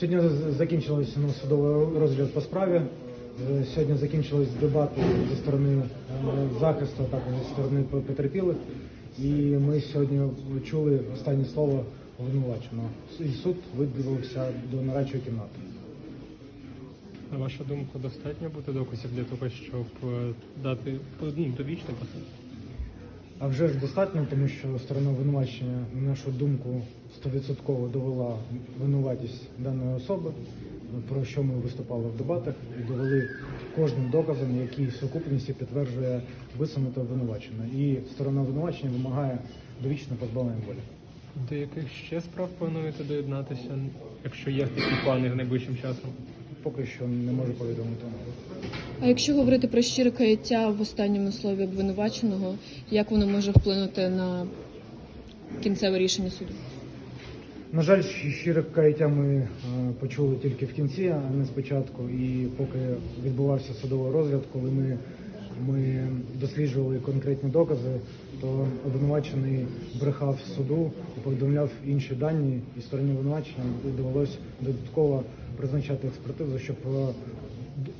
Сьогодні закінчилось ну, судовий розгляд по справі. Е, Сьогодні закінчились дебати зі сторони е, захисту, а також зі сторони потерпілих. І ми сьогодні чули останнє слово обвинуваченого. І суд виділився до нарадчої кімнати. На вашу думку, достатньо бути доказів для того, щоб е, дати ну, довічне посуд? А вже ж достатньо, тому що сторона обвинувачення, на нашу думку, 100% довела винуватість даної особи, про що ми виступали в дебатах, і довели кожним доказом, який в сукупності підтверджує висунуте обвинувачення. І сторона обвинувачення вимагає довічне позбавлення волі. До яких ще справ плануєте доєднатися, якщо є такі плани найближчим часом? Поки що не можу повідомити. А якщо говорити про щире каяття в останньому слові обвинуваченого, як воно може вплинути на кінцеве рішення суду? На жаль, щ- щире каяття ми е, почули тільки в кінці, а не спочатку. І поки відбувався судовий розгляд, коли ми, ми досліджували конкретні докази, то обвинувачений брехав суду повідомляв інші дані, і стороні обвинувачення довелося додатково призначати експертизу, щоб е,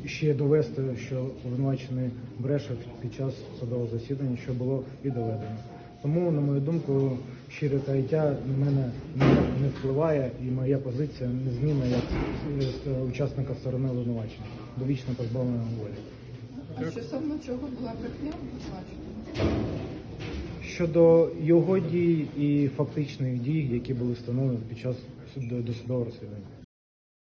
ще довести, що обвинувачений бреше під час судового засідання, що було і доведено. Тому, на мою думку, щире каяття на мене не, впливає, і моя позиція не змінна як учасника сторони обвинувачення. Довічно позбавлення волі. А стосовно чого була брехня обвинувачена? Щодо його дій і фактичних дій, які були встановлені під час суд- досудового розслідування.